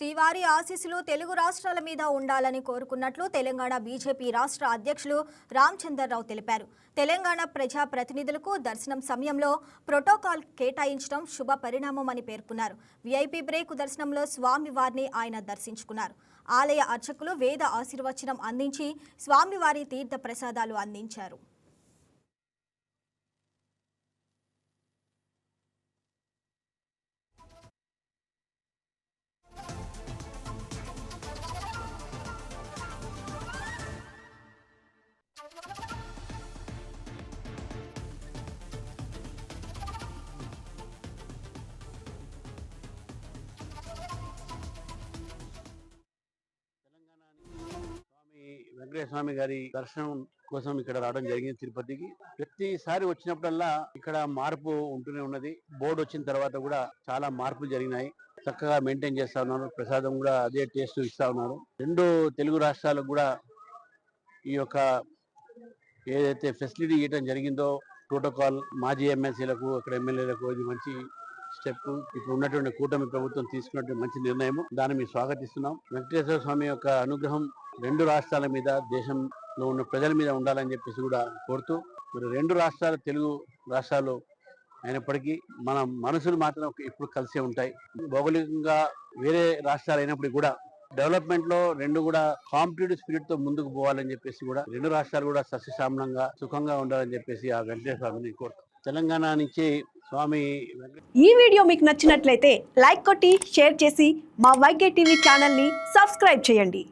శ్రీవారి ఆశీస్సులు తెలుగు రాష్ట్రాల మీద ఉండాలని కోరుకున్నట్లు తెలంగాణ బీజేపీ రాష్ట్ర అధ్యక్షులు రామచందర్రావు తెలిపారు. తెలంగాణ ప్రజా ప్రతినిధులకు దర్శనం సమయంలో ప్రోటోకాల్ కేటాయించడం శుభ పరిణామమని పేర్కొన్నారు. వీఐపీ బ్రేక్ దర్శనంలో స్వామివారిని ఆయన దర్శించుకున్నారు. ఆలయ అర్చకులు వేద ఆశీర్వచనం అందించి స్వామివారి తీర్థ ప్రసాదాలు అందించారు. వెంకటేశ్వర స్వామి గారి దర్శనం కోసం ఇక్కడ రావడం జరిగింది తిరుపతికి. ప్రతిసారి వచ్చినప్పుడల్లా ఇక్కడ మార్పు ఉంటూనే ఉన్నది. బోర్డు వచ్చిన తర్వాత కూడా చాలా మార్పులు జరిగినాయి. చక్కగా మెయింటైన్ చేస్తా ఉన్నారు. ప్రసాదం కూడా అదే టేస్ట్ ఇస్తా ఉన్నారు. రెండు తెలుగు రాష్ట్రాలకు కూడా ఈ యొక్క ఏదైతే ఫెసిలిటీ ఇవ్వడం జరిగిందో ప్రోటోకాల్ మాజీ ఎమ్మెల్సీలకు అక్కడ ఎమ్మెల్యేలకు ఇది మంచి స్టెప్. ఇప్పుడు ఉన్నటువంటి కూటమి ప్రభుత్వం తీసుకున్నటువంటి మంచి నిర్ణయం దాన్ని మేము స్వాగతిస్తున్నాం. వెంకటేశ్వర స్వామి యొక్క అనుగ్రహం రెండు రాష్ట్రాల మీద దేశంలో ఉన్న ప్రజల మీద ఉండాలని చెప్పేసి కూడా కోరుతూ మరి రెండు రాష్ట్రాలు తెలుగు రాష్ట్రాలు అయినప్పటికీ మన మనసులు మాత్రం ఇప్పుడు కలిసే ఉంటాయి. భౌగోళికంగా వేరే రాష్ట్రాలు అయినప్పటికీ కూడా డెవలప్మెంట్లో రెండు కూడా కాంపిటేటివ్ స్పిరిట్తో ముందుకు పోవాలని చెప్పేసి కూడా రెండు రాష్ట్రాలు కూడా సస్యశ్యామలంగా సుఖంగా ఉండాలని చెప్పేసి ఆ వెంకటేశ్వర స్వామిని కోరుతాం. తెలంగాణ నుంచి స్వామి ఈ వీడియో మీకు నచ్చినట్లయితే లైక్ కొట్టి షేర్ చేసి మా వైకే టీవీ ఛానల్ని సబ్స్క్రైబ్ చేయండి.